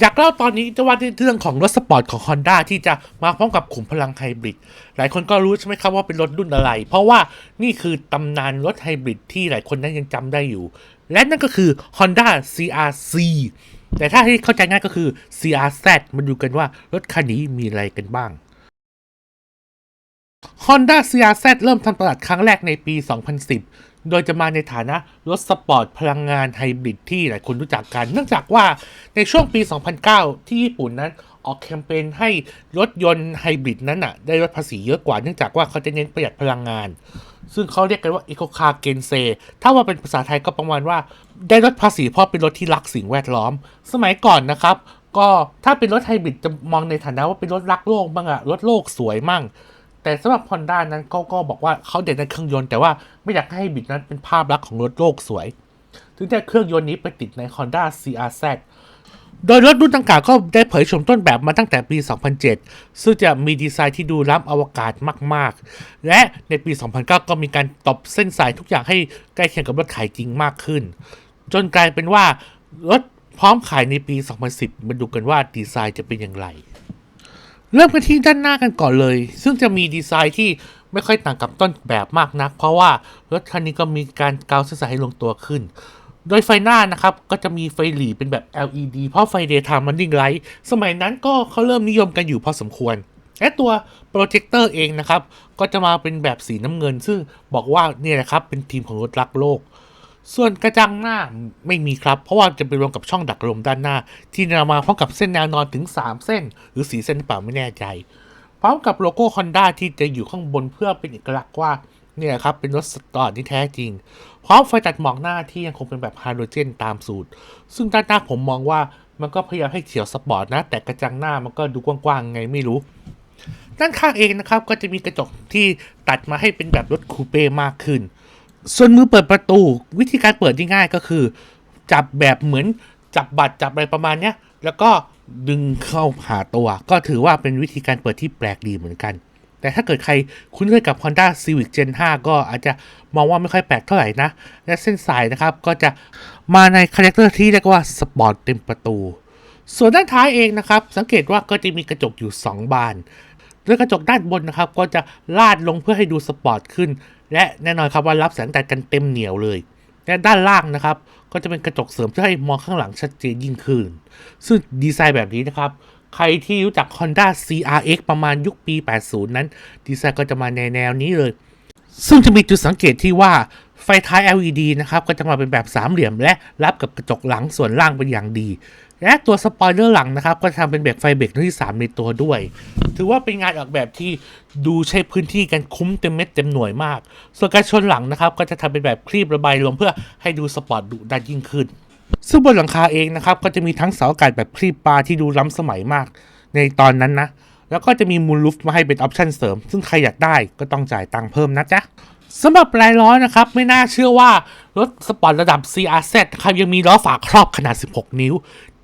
อยากเล่าตอนนี้จะว่าในเรื่องของรถสปอร์ตของ Honda ที่จะมาพร้อมกับขุมพลังไฮบริด หลายคนก็รู้ใช่ไหมครับว่าเป็นรถรุ่นอะไร เพราะว่านี่คือตำนานรถไฮบริดที่หลายคนนั้นยังจำได้อยู่ และนั่นก็คือ Honda CRC แต่ถ้าให้เข้าใจง่ายก็คือ CRZ มาดูกันว่ารถคันนี้มีอะไรกันบ้าง Honda CRZ เริ่มทำตลาดครั้งแรกในปี 2010 โดยจะมาในฐานะรถสปอร์ตพลังงานไฮบริดที่หลายคนรู้จักกัน เนื่องจากว่าในช่วงปี 2009 ที่ญี่ปุ่นนั้นออกแคมเปญให้รถยนต์ไฮบริดนั้นน่ะได้ลดภาษีเยอะกว่าเนื่องจากว่าเขาจะเน้นประหยัดพลังงาน ซึ่งเขาเรียกกันว่า Eco Car g e n s e ถ้าว่าเป็นภาษาไทยก็ประมาณว่า ได้ลดภาษีเพราะเป็นรถที่รักสิ่งแวดล้อม สมัยก่อนนะครับ ก็ถ้าเป็นรถไฮบริดจะมองในฐานะว่าเป็นรถรักโลกบ้างอะรถโลกสวยมั่ง แต่สำหรับ Honda นั้นเขาก็บอกว่าเขาเด่นในเครื่องยนต์แต่ว่าไม่อยากให้บิดนั้นเป็นภาพลักษณ์ของรถโลกสวย ถึงได้เครื่องยนต์นี้ไปติดใน Honda CRZ โดยรถรุ่นดังกล่าวก็ได้เผยโฉมต้นแบบมาตั้งแต่ปี 2007 ซึ่งจะมีดีไซน์ที่ดูล้ำอวกาศมาก ๆ และในปี 2009 ก็มีการตบเส้นสายทุกอย่างให้ใกล้เคียงกับรถขายจริงมากขึ้น จนกลายเป็นว่ารถพร้อมขายในปี 2010 มาดูกันว่าดีไซน์จะเป็นอย่างไร เริ่มกันที่ด้านหน้ากันก่อนเลย ซึ่งจะมีดีไซน์ที่ไม่ค่อยต่างกับต้นแบบมากนัก เพราะว่ารถคันนี้ก็มีการกาวเส้นสายให้ลงตัวขึ้น โดยไฟหน้านะครับ ก็จะมีไฟหลีเป็นแบบ LED เพราะไฟ daytime running light สมัยนั้นก็เขาเริ่มนิยมกันอยู่พอสมควรและตัวโปรเจคเตอร์เองนะครับ ก็จะมาเป็นแบบสีน้ำเงิน ซึ่งบอกว่าเนี่ยนะครับเป็นทีมของรถรักโลก ส่วนกระจังหน้าไม่มีครับ เพราะว่าจะไปรวมกับช่องดักลมด้านหน้า ที่นำมาพร้อมกับเส้นแนวนอนถึง 3 เส้น หรือ 4 เส้นเปล่าไม่แน่ใจ พร้อมกับโลโก้ Honda ที่จะอยู่ข้างบนเพื่อเป็นเอกลักษณ์ว่าเนี่ยครับเป็นรถสปอร์ตที่แท้จริง พร้อมไฟตัดหมอกหน้าที่ยังคงเป็นแบบไฮโดรเจนตามสูตร ซึ่งด้านหน้าผมมองว่ามันก็พยายามให้เขียวสปอร์ตนะ แต่กระจังหน้ามันก็ดูกว้างๆไงไม่รู้ ด้านข้างเองนะครับก็จะมีกระจกที่ตัดมาให้เป็นแบบรถคูเป้มากขึ้น ส่วนมือเปิดประตูวิธีการเปิดที่ง่ายก็คือ จับแบบเหมือนจับบัตรจับอะไรประมาณเนี้ยแล้วก็ดึงเข้าหาตัว ก็ถือว่าเป็นวิธีการเปิดที่แปลกดีเหมือนกัน แต่ถ้าเกิดใครคุ้นเคยกับ Honda Civic Gen 5 ก็อาจจะมองว่าไม่ค่อยแปลกเท่าไหร่นะ และเส้นสายนะครับก็จะมาในคาแรคเตอร์ที่เรียกว่าสปอร์ตเต็มประตู ส่วนด้านท้ายเองนะครับ สังเกตว่าก็จะมีกระจกอยู่ 2 บานโดยกระจกด้านบนนะครับ ก็จะลาดลงเพื่อให้ดูสปอร์ตขึ้น และแน่นอนครับว่ารับแสงแดดกันเต็มเหนียวเลยและด้านล่างนะครับ ก็จะเป็นกระจกเสริมเพื่อให้มองข้างหลังชัดเจนยิ่งขึ้น ซึ่งดีไซน์แบบนี้นะครับ ใครที่รู้จัก Honda CRX ประมาณยุคปี 80 นั้น ดีไซน์ก็จะมาในแนวนี้เลย ซึ่งจะมีจุดสังเกตที่ว่าไฟท้าย LED นะครับ ก็จะมาเป็นแบบสามเหลี่ยมและรับกับกระจกหลังส่วนล่างเป็นอย่างดี และตัวสปอยเลอร์หลังนะครับ ก็จะทำเป็นแบบไฟเบรกที่ 3 ในตัวด้วย ถือว่าเป็นงานออกแบบที่ดูใช้พื้นที่กันคุ้มเต็มเม็ดเต็มหน่วยมาก ส่วนการชนหลังนะครับ ก็จะทำเป็นแบบคลีบระบายลมเพื่อให้ดูสปอร์ตดุดันยิ่งขึ้น ซึ่งบนหลังคาเองนะครับ ก็จะมีทั้งเสาอากาศแบบคลีบปลาที่ดูล้ำสมัยมาก ในตอนนั้นนะ แล้วก็จะมีมูลลูฟมาให้เป็นออปชั่นเสริม ซึ่งใครอยากได้ก็ต้องจ่ายตังค์เพิ่มนะจ๊ะสำหรับลายล้อนะครับ ไม่น่าเชื่อว่ารถสปอร์ตระดับ CRZ ครับยังมีล้อฝาครอบขนาด 16 นิ้ว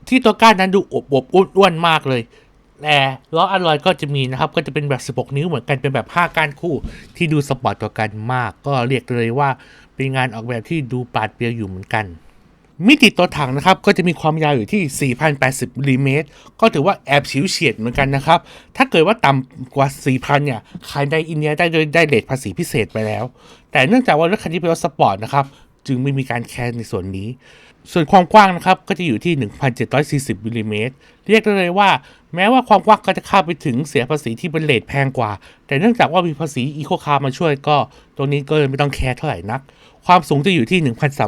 ที่ตัวก้านนั้นดูอวบๆอ้วนๆมากเลยแต่ล้ออลอยก็จะมีนะครับ ก็จะเป็นแบบ 16 นิ้วเหมือนกันเป็นแบบ 5 ก้านคู่ ที่ดูสปอร์ตกว่ากันมาก ก็เรียกเลยว่าเป็นงานออกแบบที่ดูปาดเปรียวอยู่เหมือนกัน มิติตัวถังนะครับ ก็จะมีความยาวอยู่ที่ 4,080มิลลิเมตรก็ถือว่าแอบฉิวเฉียดเหมือนกันนะครับ ถ้าเกิดว่าต่ำกว่า 4,000 เนี่ย ขายในอินเดียได้โดยได้เลทภาษีพิเศษไปแล้ว แต่เนื่องจากว่ารถคันนี้เป็นรถสปอร์ตนะครับ จึงไม่มีการแคร์ในส่วนนี้ ส่วนความกว้างนะครับก็จะอยู่ที่ 1,740มิลลิเมตรเรียกได้เลยว่า แม้ว่าความกว้างก็จะเข้าไปถึงเสียภาษีที่เป็นเลทแพงกว่า แต่เนื่องจากว่ามีภาษีอีโคคาร์มาช่วยก็ ตรงนี้ก็เลยไม่ต้องแคร์เท่าไหร่นัก ความสูงจะอยู่ที่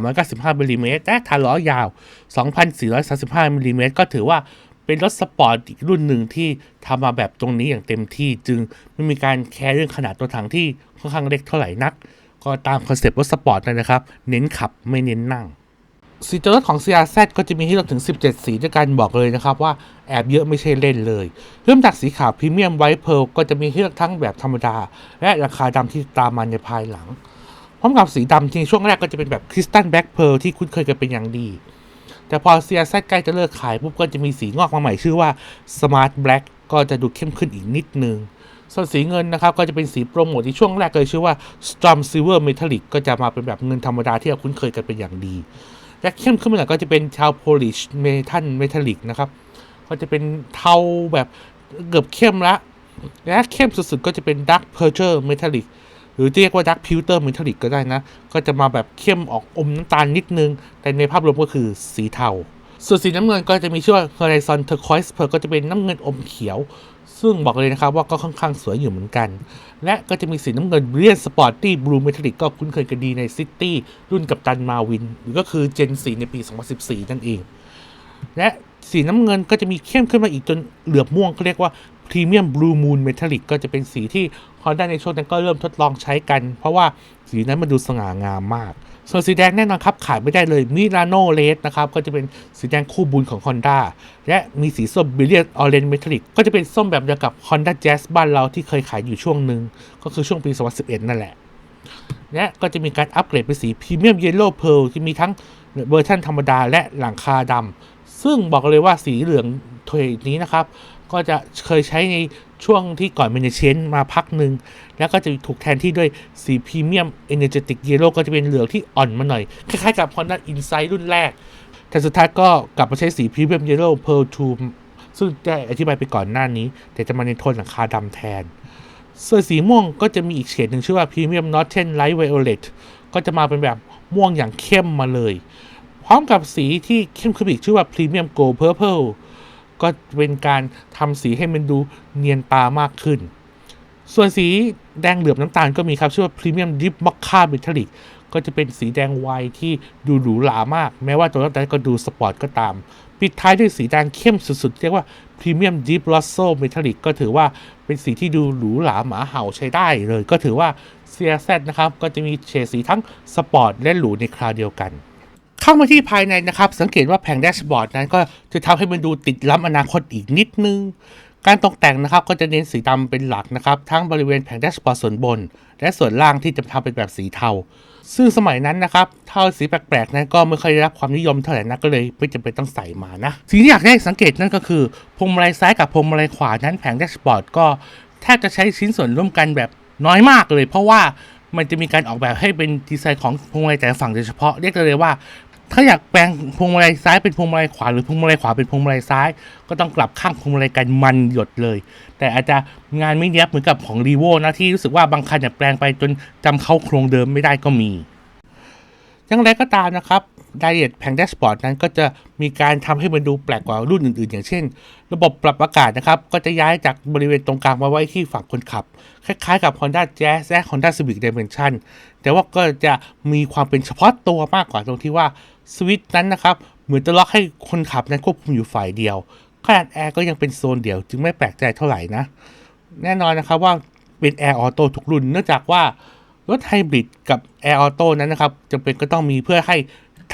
1,395มิลลิเมตรและฐานล้อยาว 2,435มิลลิเมตรก็ถือว่าเป็นรถสปอร์ตอีกรุ่นหนึ่งที่ทำมาแบบตรงนี้อย่างเต็มที่จึงไม่มีการแคร์เรื่องขนาดตัวถังที่ค่อนข้างเล็กเท่าไหร่นัก ก็ตามคอนเซปต์รถสปอร์ตเลยนะครับ เน้นขับไม่เน้นนั่ง สีตัวรถของ CRZ ก็จะมีให้เลือกถึง 17 สีด้วยกันบอกเลยนะครับว่าแอบเยอะไม่ใช่เล่นเลย เริ่มจากสีขาวพรีเมียมไวท์เพลก็จะมีให้เลือกทั้งแบบธรรมดา และราคาดำที่ตามมาในภายหลัง พร้อมกับสีดำที่ช่วงแรกก็จะเป็นแบบคริสตัลแบ็กเพลที่คุ้นเคยกันเป็นอย่างดี แต่พอ CRZ ใกล้จะเลิกขายปุ๊บก็จะมีสีงอกมาใหม่ชื่อว่า Smart Black ก็จะดูเข้มขึ้นอีกนิดนึงส่วนสีเงินนะครับก็จะเป็นสีโปรโมทที่ช่วงแรกเลยชื่อว่า Storm Silver Metallic ก็จะมาเป็นแบบเงินธรรมดาที่เราคุ้นเคยกันเป็นอย่างดี และเข้มขึ้นมาหน่อยก็จะเป็นชาวโพลิชเมทัลเมทัลลิกนะครับ ก็จะเป็นเทาแบบเกือบเข้มละและเข้มสุดๆก็จะเป็น Dark p e r c h e r Metallic หรือเรียกว่า Dark Pewter Metallic ก็ได้นะ ก็จะมาแบบเข้มออกอมน้ำตาลนิดนึง แต่ในภาพรวมก็คือสีเทา ส่วนสีน้ำเงินก็จะมีชื่อว่า Horizon Turquoise Pearl ก็จะเป็นน้ำเงินอมเขียว ซึ่งบอกเลยนะครับว่าก็ค่อนข้างสวยอยู่เหมือนกัน และก็จะมีสีน้ำเงินเรียนสปอร์ตที่บลูเมทริกก็คุ้นเคยกันดีในซิตี้รุ่นกับตันมาวิน หรือก็คือเจนสีในปี 2014 นั่นเอง และสีน้ำเงินก็จะมีเข้มขึ้นมาอีกจนเหลือบม่วงเขาเรียกว่า Premium Blue Moon Metallic ก็จะเป็นสีที่ Honda ในช่วงนั้นก็เริ่มทดลองใช้กัน เพราะว่าสีนั้นมันดูสง่างามมาก ส่วนสีแดงแน่นอนครับ ขายไม่ได้เลย Milano Red นะครับ ก็จะเป็นสีแดงคู่บุญของ Honda และมีสีส้ม Brilliant Orange Metallic ก็จะเป็นส้มแบบเดียวกับ Honda Jazz บ้านเราที่เคยขายอยู่ช่วงหนึ่งก็คือช่วงปี 2011 นั่นแหละและก็จะมีการอัปเกรดเป็นสีพรีเมียมเยลโล่เพลที่มีทั้งเวอร์ชันธรรมดาและหลังคาดำซึ่งบอกเลยว่าสีเหลืองเทรนี้นะครับ ก็จะเคยใช้ในช่วงที่ก่อนเมนเชนมาพักหนึ่ง แล้วก็จะถูกแทนที่ด้วยสีพรีเมียมเอเน e ติกเยลโล่ก็จะเป็นเหลืองที่อ่อนมาหน่อย คล้ายๆกับ Honda Insight รุ่นแรก แต่สุดท้ายก็กลับมาใช้สีพรีเมียมเยลโล่เพลทูซึ่งได้อธิบายไปก่อนหน้านี้ แต่จะมาในโทนหลังคาดำแทน ส่วนสีม่วงก็จะมีอีกเฉดหนึ่งชื่อว่า Premium Northern Light Violet ก็จะมาเป็นแบบม่วงอย่างเข้มมาเลย พร้อมกับสีที่เข้มขึ้นอีกชื่อว่า Premium Gold Purple ก็เก็เป็นการทำสีให้มันดูเนียนตามากขึ้น ส่วนสีแดงเหลือบน้ำตาลก็มีครับชื่อว่า Premium Deep Mocha Metallic ก็จะเป็นสีแดงไวที่ดูหรูหรามาก แม้ว่าตัวนั้นก็ดูสปอร์ตก็ตาม ปิดท้ายด้วยสีแดงเข้มสุดๆ เรียกว่า Premium Deep Rosso Metallic ก็ถือว่าเป็นสีที่ดูหรูหราหมาเห่าใช้ได้เลย ก็ถือว่า CRZ นะครับ ก็จะมีเฉดสีทั้งสปอร์ตและหรูในคราวเดียวกัน เข้ามาที่ภายในนะครับ สังเกตว่าแผงแดชบอร์ดนั้นก็จะทำให้มันดูติดล้ำอนาคตอีกนิดนึง การตกแต่งนะครับก็จะเน้นสีดำเป็นหลักนะครับ ทั้งบริเวณแผงแดชบอร์ดส่วนบน และส่วนล่างที่จะทำเป็นแบบสีเทา ซึ่งสมัยนั้นนะครับเทาสีแปลกๆนั้นก็ไม่ค่อยได้รับความนิยมเท่าไหร่นักก็เลยไม่จำเป็นต้องใส่มานะสิ่งที่อยากให้สังเกตนั่นก็คือพวงมาลัยซ้ายกับพวงมาลัยขวานั้นแผงแดชบอร์ดก็แทบจะใช้ชิ้นส่วนร่วมกันแบบน้อยมากเลย เพราะว่ามันจะมีการออกแบบให้เป็นดีไซน์ของพวงมาลัยแต่ฝั่งโดยเฉพาะเรียกเลยว่า ถ้าอยากแปลงพวงมาลัยซ้ายเป็นพวงมาลัยขวาหรือพวงมาลัยขวาเป็นพวงมาลัยซ้าย ก็ต้องกลับข้างพวงมาลัยกันมันหยดเลย แต่อาจจะงานไม่เนี้ยบเหมือนกับของรีโวนะที่รู้สึกว่าบางคันเนี่ยแปลงไปจนจำเข้าโครงเดิมไม่ได้ก็มีอย่างไรก็ตามนะครับ รายละเอียดแผงแดชบอร์ดนั้นก็จะมีการทำให้มันดูแปลกกว่ารุ่นอื่น ๆ อย่างเช่น ระบบปรับอากาศนะครับ ก็จะย้ายจากบริเวณตรงกลางมาไว้ที่ฝั่งคนขับ คล้ายๆกับ Honda Jazz และ Honda Civic Dimension แต่ว่าก็จะมีความเป็นเฉพาะตัวมากกว่าตรงที่ว่าสวิตช์นั้นนะครับ เหมือนจะล็อกให้คนขับนั้นควบคุมอยู่ฝ่ายเดียว ขนาดแอร์ก็ยังเป็นโซนเดียว จึงไม่แปลกใจเท่าไหร่นะ แน่นอนนะครับว่าเป็นแอร์ออโต้ทุกรุ่น เนื่องจากว่ารถไฮบริดกับแอร์ออโต้นั้นนะครับจำเป็นก็ต้องมีเพื่อให้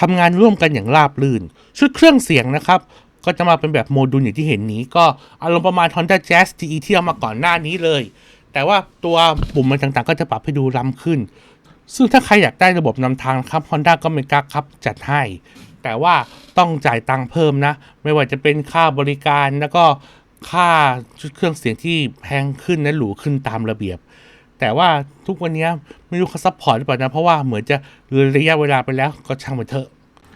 ทำงานร่วมกันอย่างราบรื่น ชุดเครื่องเสียงนะครับ ก็จะมาเป็นแบบโมดูลอย่างที่เห็นนี้ ก็อารมณ์ประมาณ Honda Jazz GE ที่เอามาก่อนหน้านี้เลย แต่ว่าตัวปุ่มมันต่างๆ ก็จะปรับให้ดูล้ำขึ้น ซึ่งถ้าใครอยากได้ระบบนำทางครับ Honda ก็เมกาครับจัดให้ แต่ว่าต้องจ่ายตังค์เพิ่มนะ ไม่ว่าจะเป็นค่าบริการแล้วก็ค่าชุดเครื่องเสียงที่แพงขึ้นและหรูขึ้นตามระเบียบ แต่ว่าทุกวันนี้ไม่รู้เขาซัพพอร์ตหรือเปล่านะ เพราะว่าเหมือนจะระยะเวลาไปแล้วก็ช่างมันเถอะ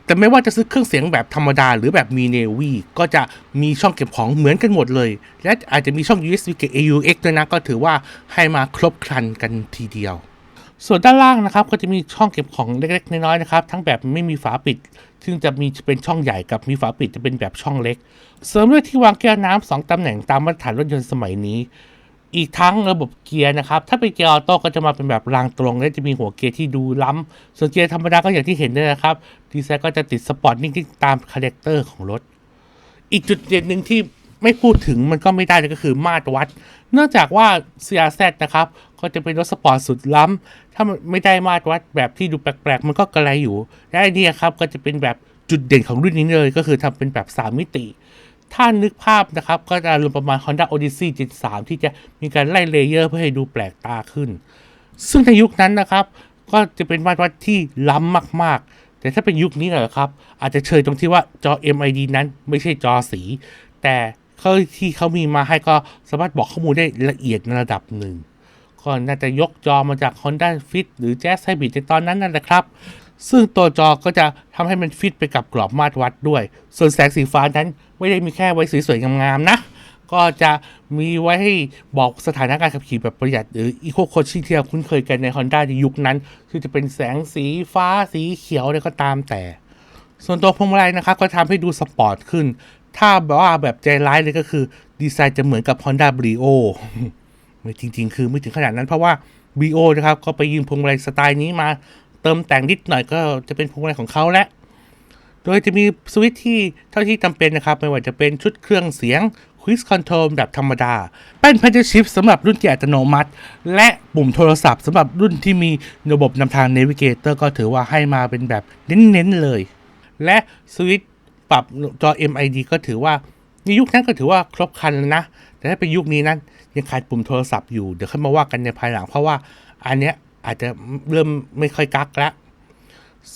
แต่ไม่ว่าจะซื้อเครื่องเสียงแบบธรรมดา หรือแบบมีเนวีก็จะมีช่องเก็บของเหมือนกันหมดเลย และอาจจะมีช่อง USB กับ AUX ด้วยนะ ก็ถือว่าให้มาครบครันกันทีเดียว ส่วนด้านล่างนะครับก็จะมีช่องเก็บของเล็กๆน้อยๆนะครับ ทั้งแบบไม่มีฝาปิด ซึ่งจะมีเป็นช่องใหญ่กับมีฝาปิดจะเป็นแบบช่องเล็ก เสริมด้วยที่วางแก้วน้ำสองตำแหน่งตามมาตรฐานรถยนต์สมัยนี้ อีกทั้งระบบเกียร์นะครับ ถ้าเป็นเกียร์ออโต้ก็จะมาเป็นแบบรางตรง และจะมีหัวเกียร์ที่ดูล้ำส่วนเกียร์ธรรมดาก็อย่างที่เห็นเลยนะครับ ดีไซน์ก็จะติดสปอร์ตนิ่งๆตามคาแรคเตอร์ของรถ อีกจุดเด่นหนึ่งที่ไม่พูดถึงมันก็ไม่ได้เลยก็คือมาตรวัด เนื่องจากว่า CRZ นะครับ ก็จะเป็นรถสปอร์ตสุดล้ำถ้าไม่ได้มาตรวัดแบบที่ดูแปลกๆ มันก็กระไรอยู่ และไอเนี้ครับก็จะเป็นแบบจุดเด่นของรุ่นนี้เลยก็คือทำเป็นแบบ 3 มิติ ถ้านึกภาพนะครับ ก็จะรวมประมาณ Honda Odyssey Gen 3ที่จะมีการไล่เลเยอร์เพื่อให้ดูแปลกตาขึ้น ซึ่งในยุคนั้นนะครับ ก็จะเป็นมาตรวัดที่ล้ำมาก ๆ แต่ถ้าเป็นยุคนี้เหรอครับ อาจจะเชยตรงที่ว่าจอ MID นั้นไม่ใช่จอสี แต่เขาที่เขามีมาให้ก็สามารถบอกข้อมูลได้ละเอียดในระดับหนึ่งก็น่าจะยกจอมาจาก Honda Fit หรือ Jazz Hybrid ในตอนนั้นนั่นแหละครับ ซึ่งตัวจอก็จะทำให้มันฟิตไปกับกรอบมาตรวัดด้วย ส่วนแสงสีฟ้านั้นไม่ได้มีแค่ไว้สวยๆงามๆนะ ก็จะมีไว้ให้บอกสถานการณ์ขับขี่แบบประหยัดหรือ Eco Coaching ที่เราคุ้นเคยกันใน Honda ในยุคนั้น คือจะเป็นแสงสีฟ้าสีเขียวอะไรก็ตามแต่ ส่วนตัวพวงมาลัยนะครับก็ทำให้ดูสปอร์ตขึ้น ถ้าแบบว่าแบบใจร้ายเลยก็คือดีไซน์จะเหมือนกับ Honda Brio ไม่จริง ๆ คือไม่ถึงขนาดนั้นเพราะว่า Brio นะครับก็ไปยืมพวงมาลัยสไตล์นี้มา เติมแต่งนิดหน่อยก็จะเป็นพวงมาลัยของเขาแล้วโดยจะมีสวิตช์ที่เท่าที่จำเป็นนะครับ ไม่ว่าจะเป็นชุดเครื่องเสียง Quick Control แบบธรรมดา แป้น Paddle Shift สำหรับรุ่นที่อัตโนมัติ และปุ่มโทรศัพท์สำหรับรุ่นที่มีระบบนำทาง Navigator ก็ถือว่าให้มาเป็นแบบเน้นๆเลย และสวิตช์ปรับจอ MID ก็ถือว่าในยุคนั้นก็ถือว่าครบครันแล้วนะ แต่ถ้าเป็นยุคนี้นั้นยังขาดปุ่มโทรศัพท์อยู่ เดี๋ยวค่อยมาว่ากันในภายหลังเพราะว่าอันเนี้ย อาจจะเริ่มไม่ค่อยกักล้ว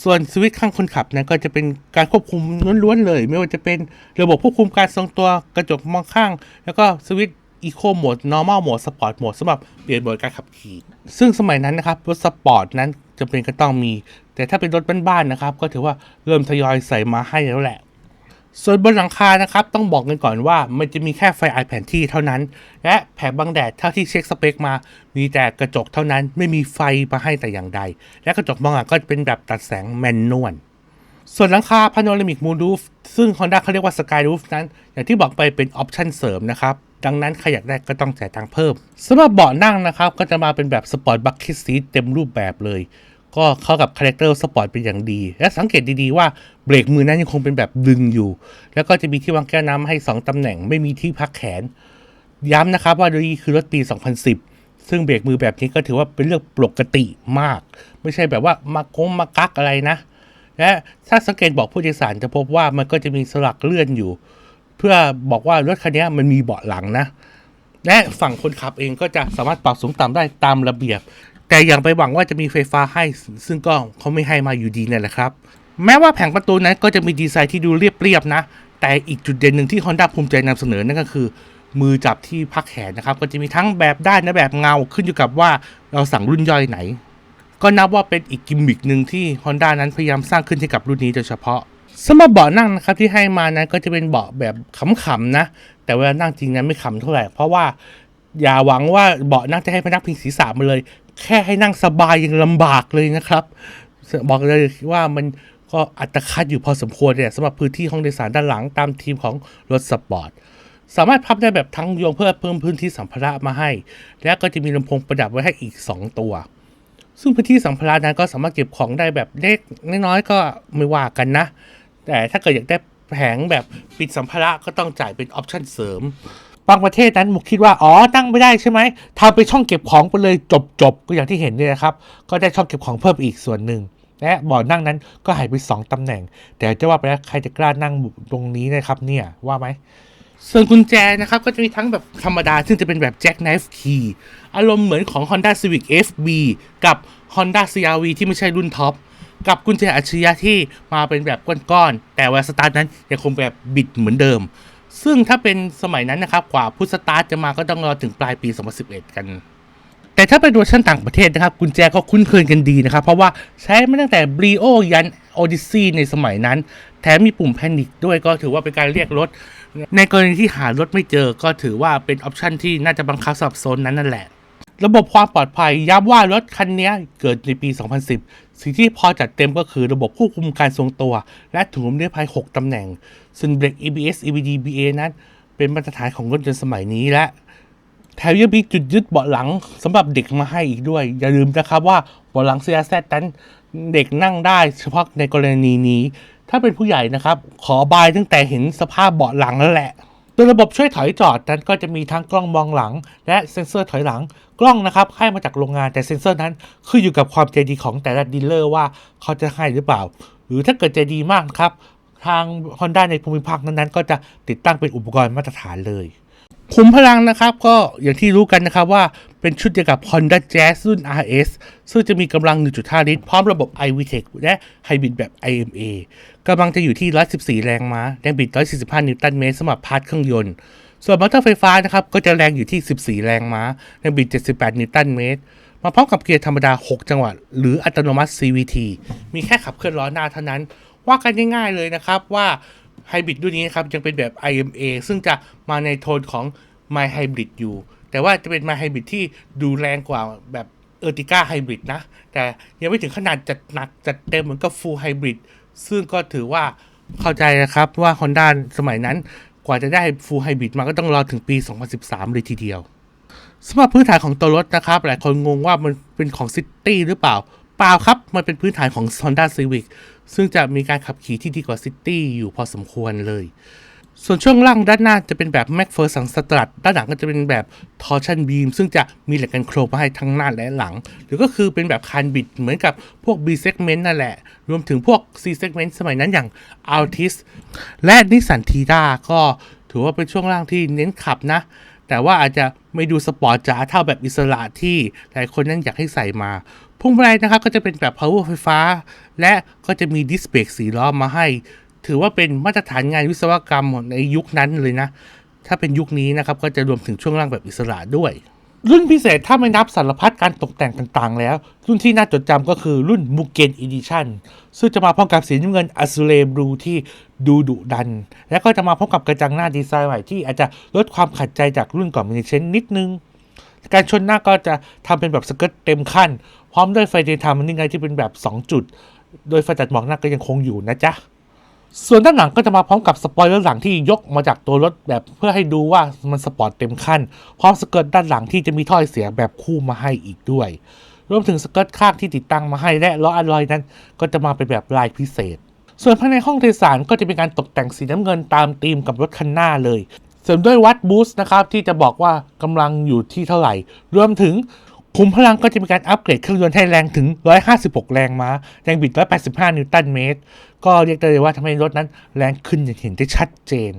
ส่วนสวิตช์ข้างคนขับนั้นก็จะเป็นการควบคุมล้วนๆเลย ไม่ว่าจะเป็นระบบควบคุมการทรงตัวกระจกมองข้าง แล้วก็สวิตช์ Eco Mode Normal Mode Sport Mode สำหรับเปลี่ยนโหมดการขับขี่ซึ่งสมัยนั้นนะครับรถสปอร์ตนั้นจำเป็นก็ต้องมี แต่ถ้าเป็นรถบ้านๆนะครับ ก็ถือว่าเริ่มทยอยใส่มาให้แล้วแหละ ส่วนบนหลังคานะครับต้องบอกกันก่อนว่ามันจะมีแค่ไฟไอแผนที่เท่านั้น และแผงบังแดดเท่าที่เช็คสเปคมา มีแต่กระจกเท่านั้นไม่มีไฟมาให้แต่อย่างใด และกระจกมองหลังก็เป็นแบบตัดแสงแมนนวลส่วนหลังคา Panoramic Moonroof ซึ่ง Honda เขาเรียกว่า Sky Roof นั้น อย่างที่บอกไปเป็นออปชั่นเสริมนะครับ ดังนั้นใครอยากได้ก็ต้องจ่ายตังค์เพิ่มสำหรับเบาะนั่งนะครับ ก็จะมาเป็นแบบ Sport Bucket Seat เต็มรูปแบบเลย ก็เข้ากับคาแรคเตอร์สปอร์ตเป็นอย่างดี และสังเกตดีๆว่าเบรกมือนั้นยังคงเป็นแบบดึงอยู่ แล้วก็จะมีที่วางแก้วน้ำให้ 2ตำแหน่งไม่มีที่พักแขน ย้ำนะครับว่านี่คือรถปี 2010 ซึ่งเบรกมือแบบนี้ก็ถือว่าเป็นเรื่องปกติมาก ไม่ใช่แบบว่ามาโกงมากักอะไรนะ และถ้าสังเกตบอกผู้โดยสารจะพบว่ามันก็จะมีสลักเลื่อนอยู่ เพื่อบอกว่ารถคันนี้มันมีเบาะหลังนะและฝั่งคนขับเองก็จะสามารถปรับสูงต่ำได้ตามระเบียบ แต่อย่างไปหวังว่าจะมีไฟฟ้าให้ซึ่งก็เขาไม่ให้มาอยู่ดีเนี่ยแหละครับ แม้ว่าแผงประตูนั้นก็จะมีดีไซน์ที่ดูเรียบๆนะ แต่อีกจุดเด่นหนึ่งที่ Honda ภูมิใจนำเสนอนั่นก็คือ มือจับที่พักแขนนะครับ ก็จะมีทั้งแบบด้านและแบบเงาขึ้นอยู่กับว่าเราสั่งรุ่นย่อยไหน ก็นับว่าเป็นอีกกิมมิกหนึ่งที่ Honda นั้นพยายามสร้างขึ้นให้กับรุ่นนี้โดยเฉพาะสำหรับเบาะนั่งนะครับที่ให้มานั้นก็จะเป็นเบาะแบบขำๆนะ แต่เวลานั่งจริงนั้นไม่ขำเท่าไหร่เพราะว่าอย่าหวังว่าเบาะนั่งจะให้พนักพิงศีรษะมาเลย แค่ให้นั่งสบายยังลำบากเลยนะครับ บอกเลยว่ามันก็อัตคัดอยู่พอสมควรเนี่ยสำหรับพื้นที่ห้องโดยสารด้านหลังตามทีมของรถสปอร์ตสามารถพับได้แบบทั้งยวงเพื่อเพิ่มพื้นที่สัมภาระมาให้ และก็จะมีลำโพงประดับไว้ให้อีก 2 ตัว ซึ่งพื้นที่สัมภาระนั้นก็สามารถเก็บของได้แบบเล็กน้อยก็ไม่ว่ากันนะ แต่ถ้าเกิดอยากได้แผงแบบปิดสัมภาระก็ต้องจ่ายเป็นออปชั่นเสริม บางประเทศนั้นมุกคิดว่า อ๋อ ตั้งไม่ได้ใช่ไหมทำไปช่องเก็บของไปเลยจบจบก็อย่างที่เห็นเนี่ยนะครับ ก็ได้ช่องเก็บของเพิ่มอีกส่วนหนึ่ง และบาะนั่งนั้นก็หายไป 2ตำแหน่ง แต่จะว่าไปแล้วใครจะกล้านั่งตรงนี้นะครับเนี่ยว่าไหมส่วนกุญแจนะครับ ก็จะมีทั้งแบบธรรมดา ซึ่งจะเป็นแบบ Jack Knife Key อารมณ์เหมือนของ Honda Civic FB กับ Honda CRV ที่ไม่ใช่รุ่นท็อปกับกุญแจอัจฉริยะที่มาเป็นแบบก้อนๆแต่วลาสตาร์ทนั้นยังคงแบบบิดเหมือนเดิม ซึ่งถ้าเป็นสมัยนั้นนะครับกว่าพุทสตาร์จะมาก็ต้องรอถึงปลายปี 2011 กัน แต่ถ้าเป็นเวอร์ชันต่างประเทศนะครับ กุญแจก็คุ้นเคยกันดีนะครับ เพราะว่าใช้มาตั้งแต่บรีโอยันโอดิซีในสมัยนั้น แถมมีปุ่มแพนิคด้วยก็ถือว่าเป็นการเรียกรถ ในกรณีที่หารถไม่เจอก็ถือว่าเป็นออปชันที่น่าจะบังคับสำหรับโซนนั้นนั่นแหละ ระบบความปลอดภัยย้ำว่ารถคันนี้เกิดในปี 2010 สิ่งที่พอจัดเต็มก็คือระบบควบคุมการทรงตัว และถุงนิรภัย 6 ตำแหน่ง ซึ่งเบรก ABS EBD BA นั้น เป็นมาตรฐานของรถยนต์สมัยนี้และ แถมยังมีจุดยึดเบาะหลังสำหรับเด็กมาให้อีกด้วย อย่าลืมนะครับว่าเบาะหลัง CRZ นั้นเด็กนั่งได้เฉพาะในกรณีนี้ ถ้าเป็นผู้ใหญ่นะครับ ขอบายตั้งแต่เห็นสภาพเบาะหลังแล้วแหละ โดยระบบช่วยถอยจอดนั้นก็จะมีทั้งกล้องมองหลัง และเซ็นเซอร์ถอยหลัง กล้องนะครับให้มาจากโรงงานแต่เซ็นเซอร์นั้นขึ้นอยู่กับความใจดีของแต่ละดีลเลอร์ว่าเขาจะให้หรือเปล่า หรือถ้าเกิดใจดีมากครับ ทาง Honda ในภูมิภาคนั้นๆ ก็จะติดตั้งเป็นอุปกรณ์มาตรฐานเลย ขุมพลังนะครับก็อย่างที่รู้กันนะครับว่าเป็นชุดเดียวกับ Honda Jazz รุ่น RS ซึ่งจะมีกำลัง 1.5 ลิตร พร้อมระบบ iVTEC และไฮบริดแบบ IMA กำลังจะอยู่ที่ 114 แรงม้าแรงบิด 145 นิวตันเมตรสำหรับพาร์ทเครื่องยนต์ ส่วนมอเตอร์ไฟฟ้านะครับก็จะแรงอยู่ที่ 14 แรงม้าแรงบิด 78 นิวตันเมตร มาพร้อมกับเกียร์ธรรมดา 6 จังหวะหรืออัตโนมัติ CVT มีแค่ขับเคลื่อนล้อหน้าเท่านั้น ว่ากันง่ายๆเลยนะครับว่า ไฮบริดรุ่นนี้ครับยังเป็นแบบ IMA ซึ่งจะมาในโทนของ My Hybrid อยู่ แต่ว่าจะเป็น My Hybrid ที่ดูแรงกว่าแบบเออร์ติก้าไฮบริดนะ แต่ยังไม่ถึงขนาดจัดหนักจัดเต็มเหมือนกับ Full Hybrid ซึ่งก็ถือว่าเข้าใจนะครับว่า Honda สมัยนั้นกว่าจะได้ Full Hybrid มาก็ต้องรอถึงปี 2013 เลยทีเดียวสำหรับพื้นฐานของตัวรถนะครับ หลายคนงงว่ามันเป็นของซิตี้หรือเปล่า เปล่าครับ มันเป็นพื้นฐานของ Honda Civic ซึ่งจะมีการขับขี่ที่ดีกว่าซิตี้อยู่พอสมควรเลย ส่วนช่วงล่างด้านหน้าจะเป็นแบบ m a c p h e r s o n s t r u t ด้านหลังก็จะเป็นแบบ Torsion Beam ซึ่งจะมีเหล็กกันโครงมาให้ทั้งหน้าและหลัง หรือก็คือเป็นแบบคานบิดเหมือนกับพวก B segment นั่นแหละ รวมถึงพวก C segment สมัยนั้นอย่าง Altis และ Nissan Tida ก็ถือว่าเป็นช่วงล่างที่เน้นขับนะ แต่ว่าอาจจะไม่ดูสปอร์ตจ๋าเท่าแบบอิสระที่หลายคนนั้นอยากให้ใส่มาพุ่งมาลัยนะครับก็จะเป็นแบบ power ไฟฟ้า และก็จะมีดิสเบรกสีล้อมาให้ ถือว่าเป็นมาตรฐานงานวิศวกรรมในยุคนั้นเลยนะ ถ้าเป็นยุคนี้นะครับก็จะรวมถึงช่วงล่างแบบอิสระด้วย รุ่นพิเศษถ้าไม่นับสารพัดการตกแต่งต่างๆ แล้ว รุ่นที่น่าจดจำก็คือรุ่น Mugen Edition ซึ่งจะมาพร้อมกับสีน้ำเงิน Azure Blue ที่ดูดุดัน และก็จะมาพร้อมกับกระจังหน้าดีไซน์ใหม่ที่อาจจะลดความขัดใจจากรุ่นก่อนมินิเชนนิดนึง การชนหน้าก็จะทำเป็นแบบสเกิร์ตเต็มขั้น พร้อมด้วยไฟเดย์ไทม์มันนี่ไงที่เป็นแบบ 2 จุด โดยไฟตัดหมอกหน้าก็ยังคงอยู่นะจ๊ะ ส่วนด้านหลังก็จะมาพร้อมกับสปอยเลอร์หลังที่ยกมาจากตัวรถแบบเพื่อให้ดูว่ามันสปอร์ตเต็มขั้น พร้อมสเกิร์ตด้านหลังที่จะมีถ้อยเสียงแบบคู่มาให้อีกด้วย รวมถึงสเกิร์ตข้างที่ติดตั้งมาให้และล้ออะลอยนั้น ก็จะมาเป็นแบบลายพิเศษ ส่วนภายในห้องโดยสารก็จะเป็นการตกแต่งสีน้ำเงินตามธีมกับรถคันหน้าเลย เสริมด้วยวัดบูสต์นะครับที่จะบอกว่ากำลังอยู่ที่เท่าไหร่ รวมถึงขุมพลังก็จะมีการอัปเกรดเครื่องยนต์ให้แรงถึง 156 แรงม้า แรงบิด 185 นิวตันเมตร ก็เรียกได้เลยว่าทำให้รถนั้นแรงขึ้นอย่างเห็นได้ชัดเจน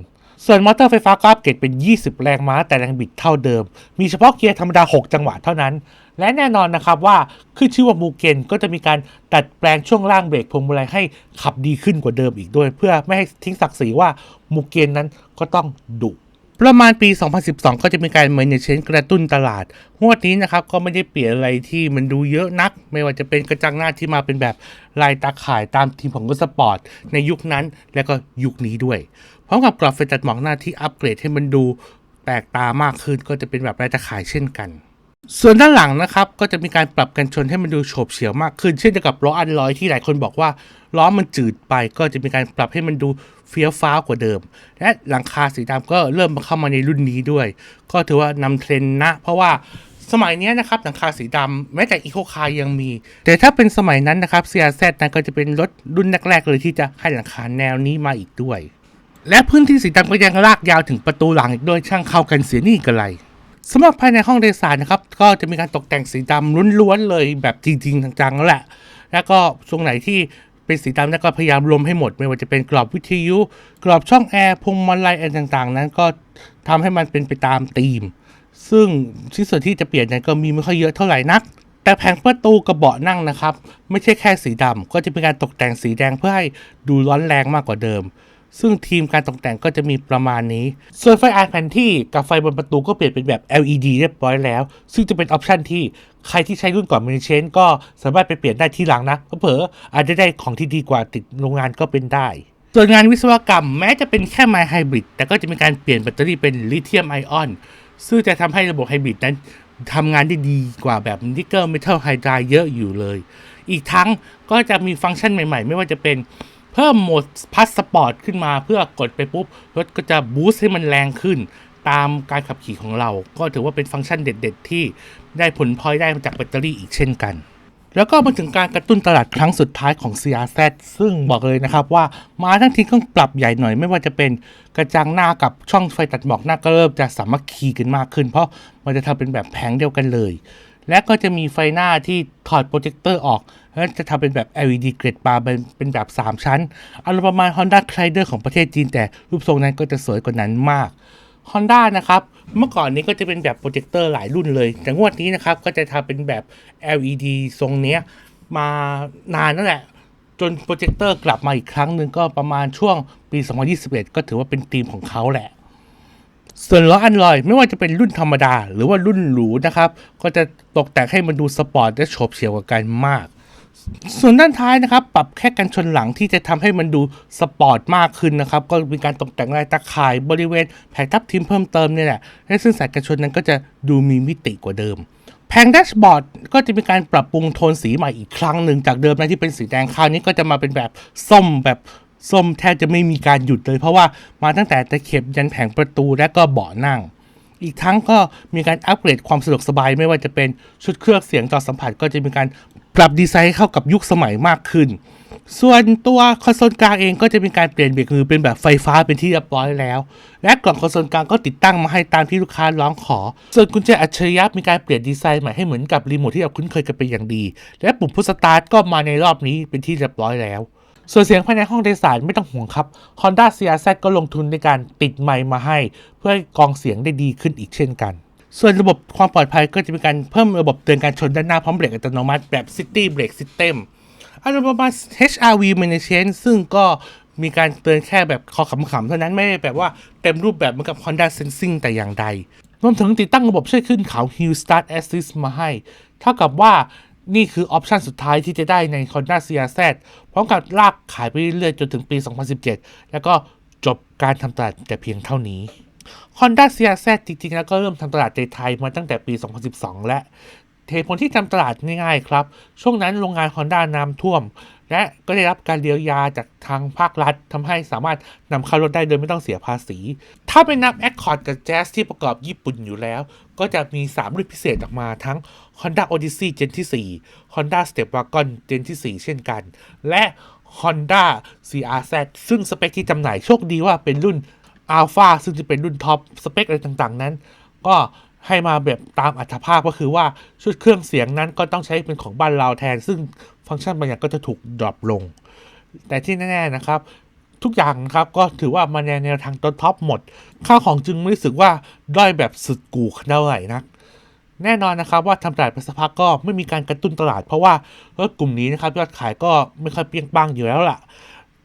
ส่วนมอเตอร์ไฟฟ้าก็อัปเกรดเป็น 20 แรงม้าแต่แรงบิดเท่าเดิม มีเฉพาะเกียร์ธรรมดา 6 จังหวะเท่านั้น และแน่นอนนะครับว่าขึ้นชื่อว่ามูเกนก็จะมีการตัดแปลงช่วงล่างเบรกพวงมาลัยให้ขับดีขึ้นกว่าเดิมอีกด้วย เพื่อไม่ให้ทิ้งศักดิ์ศรีว่ามูเกนนั้นก็ต้องดุ ประมาณปี 2012 ก็จะมีการเหมือนเช่นกระตุ้นตลาดงวดนี้นะครับก็ไม่ได้เปลี่ยนอะไรที่มันดูเยอะนัก ไม่ว่าจะเป็นกระจังหน้าที่มาเป็นแบบลายตาข่ายตามทีมของรถสปอร์ตในยุคนั้นและก็ยุคนี้ด้วยพร้อมกับกรอบไฟตัดหมอกหน้าที่อัปเกรดให้มันดูแปลกตามากขึ้นก็จะเป็นแบบลายตาข่ายเช่นกัน ส่วนด้านหลังนะครับก็จะมีการปรับกันชนให้มันดูโฉบเฉี่ยวมากขึ้น เช่นเดียวกับล้ออันลอยที่หลายคนบอกว่าล้อมันจืดไปก็จะมีการปรับให้มันดู เฟี้ยวฟ้าวกว่าเดิม และหลังคาสีดำก็เริ่มมาเข้ามาในรุ่นนี้ด้วย ก็ถือว่านำเทรนด์นะ เพราะว่าสมัยนี้นะครับหลังคาสีดำแม้แต่อีโคคายังมี แต่ถ้าเป็นสมัยนั้นนะครับ CRZ นั้นก็จะเป็นรถรุ่นแรกๆเลยที่จะให้หลังคาแนวนี้มาอีกด้วย และพื้นที่สีดำก็ยังลากยาวถึงประตูหลังอีกด้วยช่างเข้ากันเสียนี่กันไรสำหรับภายในห้องโดยสารนะครับ ก็จะมีการตกแต่งสีดำล้วนๆเลยแบบจริงๆจังๆแล้วแหละ แล้วก็ช่วงไหนที่ เป็นสีดำแล้วก็พยายามรวมให้หมด ไม่ว่าจะเป็นกรอบวิทยุ กรอบช่องแอร์พวงมาลัยอะไรต่างๆ นั้นก็ทำให้มันเป็นไปตามธีม ซึ่งชิ้นส่วนที่จะเปลี่ยนนั้นก็มีไม่ค่อยเยอะเท่าไหร่นัก แต่แผงประตูกับเบาะนั่งนะครับ ไม่ใช่แค่สีดำก็จะเป็นการตกแต่งสีแดงเพื่อให้ดูร้อนแรงมากกว่าเดิม ซึ่งทีมการตกแต่งก็จะมีประมาณนี้ ส่วนไฟอาร์แผนที่กับไฟบนประตูก็เปลี่ยนเป็นแบบ LED เรียบร้อยแล้ว ซึ่งจะเป็นออปชันที่ใครที่ใช้รุ่นก่อนมินิเชนก็สามารถไปเปลี่ยนได้ที่หลังนะเผลออาจจะได้ของที่ดีกว่าติดโรงงานก็เป็นได้ส่วนงานวิศวกรรมแม้จะเป็นแค่ไมล์ไฮบริดแต่ก็จะมีการเปลี่ยนแบตเตอรี่เป็นลิเธียมไอออนซึ่งจะทำให้ระบบไฮบริดนั้นทำงานได้ดีกว่าแบบนิกเกิลเมทัลไฮดรายเยอะอยู่เลย อีกทั้งก็จะมีฟังก์ชันใหม่ๆ ไม่ว่าจะเป็น เพิ่มโหมดพัสสปอร์ตขึ้นมาเพื่อกดไปปุ๊บรถก็จะบูสต์ให้มันแรงขึ้น ตามการขับขี่ของเรา ก็ถือว่าเป็นฟังก์ชันเด็ด ๆ ที่ได้ผลพลอยได้มาจากแบตเตอรี่อีกเช่นกัน แล้วก็มาถึงการกระตุ้นตลาดครั้งสุดท้ายของ CRZ ซึ่งบอกเลยนะครับว่ามาทั้งทีต้องปรับใหญ่หน่อยไม่ว่าจะเป็นกระจังหน้ากับช่องไฟตัดหมอกหน้าก็เริ่มจะสามัคคีกันมากขึ้น เพราะมันจะทำเป็นแบบแผงเดียวกันเลย และก็จะมีไฟหน้าที่ถอดโปรเจคเตอร์ออก แล้วจะทำเป็นแบบ LED เกรดบาร์เป็นเป็นแบบ 3 ชั้นอารมณ์ประมาณ Honda c r i d e r ของประเทศจีนแต่รูปทรงนั้นก็จะสวยกว่านั้นมาก Honda นะครับ เมื่อก่อนนี้ก็จะเป็นแบบโปรเจคเตอร์หลายรุ่นเลย แต่งวดนี้นะครับ ก็จะทำเป็นแบบ LED ทรงเนี้ยมานานนั่นแหละ จนโปรเจคเตอร์กลับมาอีกครั้งหนึ่งก็ประมาณช่วงปี 2021 ก็ถือว่าเป็นธีมของเขาแหละ ส่วนล้ออันลอยไม่ว่าจะเป็นรุ่นธรรมดา หรือว่ารุ่นหรูนะครับ ก็จะตกแต่งให้มันดูสปอร์ตและโฉบเฉี่ยวกว่ากันมาก ส่วนด้านท้ายนะครับ ปรับแค่กันชนหลังที่จะทำให้มันดูสปอร์ตมากขึ้นนะครับ ก็มีการตกแต่งลายตะข่ายบริเวณแผงทับทิมเพิ่มเติมเนี่ยแหละและซึ่งสายกันชนนั้นก็จะดูมีมิติกว่าเดิม แผงแดชบอร์ดก็จะมีการปรับปรุงโทนสีใหม่อีกครั้งหนึ่งจากเดิมนะที่เป็นสีแดงคราวนี้ก็จะมาเป็นแบบส้มแบบส้มแทบจะไม่มีการหยุดเลย เพราะว่ามาตั้งแต่ตะเข็บยันแผงประตูและก็เบาะนั่งอีกทั้งก็มีการอัปเกรดความสะดวกสบายไม่ว่าจะเป็นชุดเครื่องเสียงต่อสัมผัสก็จะมีการ ปรับดีไซน์ให้เข้ากับยุคสมัยมากขึ้น ส่วนตัวคอนโซลกลางเองก็จะมีการเปลี่ยนเบรกมือเป็นแบบไฟฟ้าเป็นที่เรียบร้อยแล้ว และกล่องคอนโซลกลางก็ติดตั้งมาให้ตามที่ลูกค้าร้องขอ ส่วนกุญแจอัจฉริยะมีการเปลี่ยนดีไซน์ใหม่ให้เหมือนกับรีโมทที่เราคุ้นเคยกันเป็นอย่างดี และปุ่มพุชสตาร์ทก็มาในรอบนี้เป็นที่เรียบร้อยแล้วส่วนเสียงภายในห้องโดยสารไม่ต้องห่วงครับ Honda CRZ ก็ลงทุนในการติดไมค์มาให้ เพื่อกองเสียงได้ดีขึ้นอีกเช่นกัน ส่วนระบบความปลอดภัยก็จะมีการเพิ่มระบบเตือนการชนด้านหน้าพร้อมเบรกอัตโนมัติแบบ City Brake System อารมณ์ประมาณ HRV Management ซึ่งก็มีการเตือนแค่แบบคอขำๆเท่านั้นไม่ได้แบบว่าเต็มรูปแบบเหมือนกับ Honda Sensing แต่อย่างใด รวมถึงติดตั้งระบบช่วยขึ้นเขา Hill Start Assist มาให้ เท่ากับว่านี่คือออปชันสุดท้ายที่จะได้ใน Honda CRZ พร้อมกับลากขายไปเรื่อยๆจนถึงปี 2017 แล้วก็จบการทำตลาดแต่เพียงเท่านี้ Honda CRZ จริงๆ แล้วก็เริ่มทำตลาดในไทยมาตั้งแต่ปี 2012 และเหตุผลที่ทำตลาดง่ายๆครับ ช่วงนั้นโรงงาน Honda น้ำท่วม และก็ได้รับการเยียวยาจากทางภาครัฐทำให้สามารถนำเข้ารถได้โดยไม่ต้องเสียภาษี ถ้าเป็นนับ Accord กับ Jazz ที่ประกอบญี่ปุ่นอยู่แล้ว ก็จะมี 3 รุ่นพิเศษออกมาทั้ง Honda Odyssey Gen ที่ 4 Honda Stepwagon Gen ที่ 4 เช่นกัน และ Honda CRZ ซึ่งสเปคที่จำหน่ายโชคดีว่าเป็นรุ่น Alpha ซึ่งจะเป็นรุ่นท็อปสเปคอะไรต่างๆ นั้น ก็ให้มาแบบตามอัตภาพก็คือว่าชุดเครื่องเสียงนั้นก็ต้องใช้เป็นของบ้านเราแทน ซึ่งฟังก์ชันบางอย่างก็จะถูกดรอปลง แต่ที่แน่ๆนะครับ ทุกอย่างครับก็ถือว่ามาในแนวทางต้นท็อปหมดค่าของจึงไม่รู้สึกว่าด้อยแบบสุดกูเท่าไหร่นักแน่นอนนะครับว่าทำตลาดไปสักพักก็ไม่มีการกระตุ้นตลาด เพราะว่ารถกลุ่มนี้นะครับยอดขายก็ไม่ค่อยเปี้ยงปังอยู่แล้วล่ะ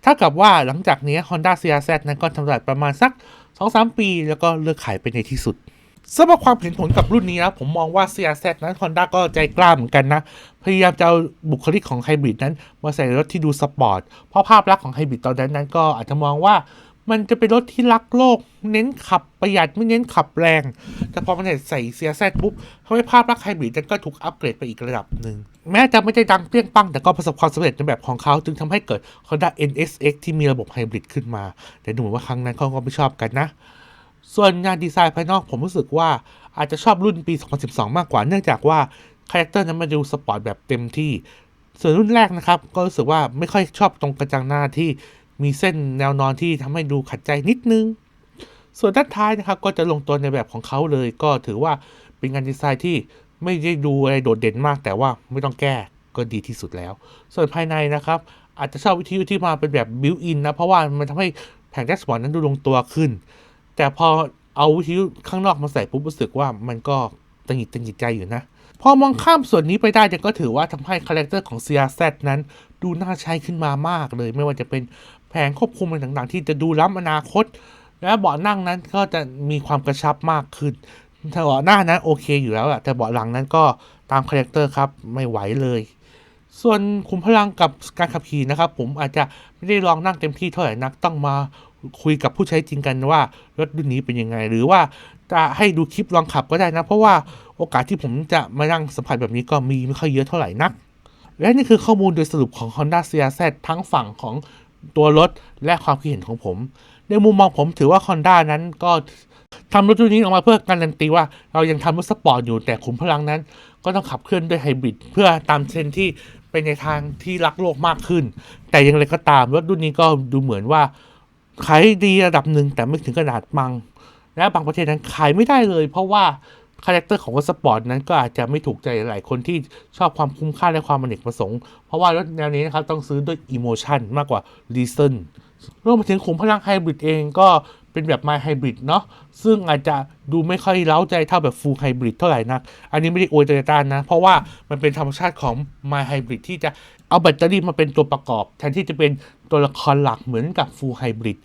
ถ้ากับว่าหลังจากนี้ Honda CRZ นั้นก็ทำตลาดประมาณสัก 2-3 ปี แล้วก็เลิกขายไปในที่สุดสำหรับความเห็นผลกับรุ่นนี้นะ ผมมองว่า CRZ นั้น Honda ก็ใจกล้าเหมือนกันนะ พยายามจะเอาบุคลิกของไฮบริดนั้น มาใส่รถที่ดูสปอร์ต เพราะภาพลักษณ์ของไฮบริดตอนนั้นนั้นก็อาจจะมองว่า มันจะเป็นรถที่รักโลก เน้นขับประหยัดไม่เน้นขับแรง แต่พอมันใส่ CRZ ปุ๊บทำให้ภาพลักษณ์ไฮบริดก็ถูกอัปเกรดไปอีกระดับหนึ่ง แม้จะไม่ได้ดังเปรี้ยงปังแต่ก็ประสบความสำเร็จในแบบของเขา จึงทำให้เกิด Honda NSX ที่มีระบบไฮบริดขึ้นมา แต่ดูเหมือนว่าครั้งนั้นเขาก็ไม่ชอบกันนะ ส่วนงานดีไซน์ภายนอกผมรู้สึกว่าอาจจะชอบรุ่นปี 2012 มากกว่าเนื่องจากว่าคาแรคเตอร์นั้นมันดูสปอร์ตแบบเต็มที่ ส่วนรุ่นแรกนะครับก็รู้สึกว่าไม่ค่อยชอบตรงกระจังหน้าที่ มีเส้นแนวนอนที่ทำให้ดูขัดใจนิดนึง ส่วนด้านท้ายนะครับก็จะลงตัวในแบบของเขาเลย ก็ถือว่าเป็นงานดีไซน์ที่ไม่ได้ดูอะไรโดดเด่นมาก แต่ว่าไม่ต้องแก้ก็ดีที่สุดแล้ว ส่วนภายในนะครับ อาจจะชอบวิธีที่มาเป็นแบบบิวอินนะเพราะว่ามันทำให้แผงแดชบอร์ดนั้นดูลงตัวขึ้น แต่พอเอาวิทยุข้างนอกมาใส่ปุ๊บรู้สึกว่ามันก็ตังหิดตังหิดใจอยู่นะพอมองข้ามส่วนนี้ไปได้ก็ถือว่าทำให้คาแรคเตอร์ของ CRZ นั้น ดูน่าใช้ขึ้นมามากเลย ไม่ว่าจะเป็น แผงควบคุมอะไรต่างๆ ที่จะดูล้ำอนาคต และเบาะนั่งนั้นก็จะมีความกระชับมากขึ้นถ้าเบาะหน้านั้นโอเคอยู่แล้วแหละแต่เบาะหลังนั้นก็ตามคาแรคเตอร์ครับไม่ไหวเลย ส่วนขุมพลังกับการขับขี่นะครับ ผมอาจจะไม่ได้ลองนั่งเต็มที่เท่าไหร่นักต้องมาคุยกับผู้ใช้จริงกันว่ารถรุ่นนี้เป็นยังไง หรือว่าจะให้ดูคลิปลองขับก็ได้นะ เพราะว่าโอกาสที่ผมจะมานั่งสัมผัสแบบนี้ก็มีไม่ค่อยเยอะเท่าไหร่นัก และนี่คือข้อมูลโดยสรุปของ Honda CRZ ทั้งฝั่งของ ตัวรถและความคิดเห็นของผม ในมุมมองผมถือว่า Honda นั้นก็ทำรถรุ่นนี้ออกมาเพื่อการันตีว่าเรายังทำรถสปอร์ตอยู่แต่ขุมพลังนั้น ก็ต้องขับเคลื่อนด้วยไฮบริดเพื่อตามเทรนที่เป็นในทางที่รักโลกมากขึ้น แต่อย่างไรก็ตามรถรุ่นนี้ก็ดูเหมือนว่าขายดีระดับหนึ่งแต่ไม่ถึงขนาดมัง และบางประเทศนั้นขายไม่ได้เลย เพราะว่า คาแรคเตอร์ของรถสปอร์ตนั้นก็อาจจะไม่ถูกใจหลายคนที่ชอบความคุ้มค่าและความอเนกประสงค์ เพราะว่ารถแนวนี้นะครับต้องซื้อด้วยอิโมชันมากกว่ารีเซนรวมไปถึงขุมพลังไฮบริดเองก็เป็นแบบ My Hybrid เนาะซึ่งอาจจะดูไม่ค่อยเล้าใจเท่าแบบ Full Hybrid เท่าไหร่นัก อันนี้ไม่ได้อวยโตโยต้านะ เพราะว่ามันเป็นธรรมชาติของ My Hybrid ที่จะเอาแบตเตอรี่มาเป็นตัวประกอบ แทนที่จะเป็นตัวละครหลักเหมือนกับ Full Hybrid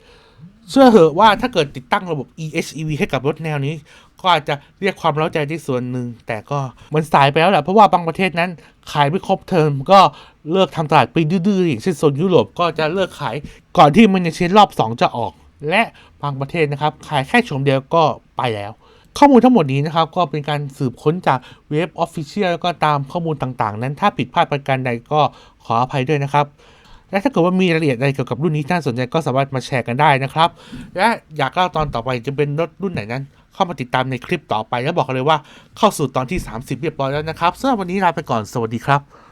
เชื่อเหอะว่าถ้าเกิดติดตั้งระบบ EHEV ให้กับรถแนวนี้ ก็อาจจะเรียกความเร้าใจได้ส่วนหนึ่ง แต่ก็มันสายไปแล้วแหละเพราะว่าบางประเทศนั้นขายไม่ครบเทอมก็เลิกทำตลาดไปดื้อๆอย่างเช่นโซนยุโรปก็จะเลิกขายก่อนที่มันจะเชนรอบ 2 จะออก และบางประเทศนะครับ ขายแค่ชมเดียวก็ไปแล้ว ข้อมูลทั้งหมดนี้นะครับ ก็เป็นการสืบค้นจากเว็บออฟฟิเชียลแล้วก็ตามข้อมูลต่างๆ นั้นถ้าผิดพลาดประการใดก็ขออภัยด้วยนะครับ และถ้าเกิดว่ามีรายละเอียดอะไรเกี่ยวกับรุ่นนี้น่าสนใจก็สามารถมาแชร์กันได้นะครับ และอยากเล่าตอนต่อไปจะเป็นรถรุ่นไหนนั้น เข้ามาติดตามในคลิปต่อไป แล้วบอกเลยว่าเข้าสู่ตอนที่ 30 เรียบร้อยแล้วนะครับสำหรับวันนี้ลาไปก่อนสวัสดีครับ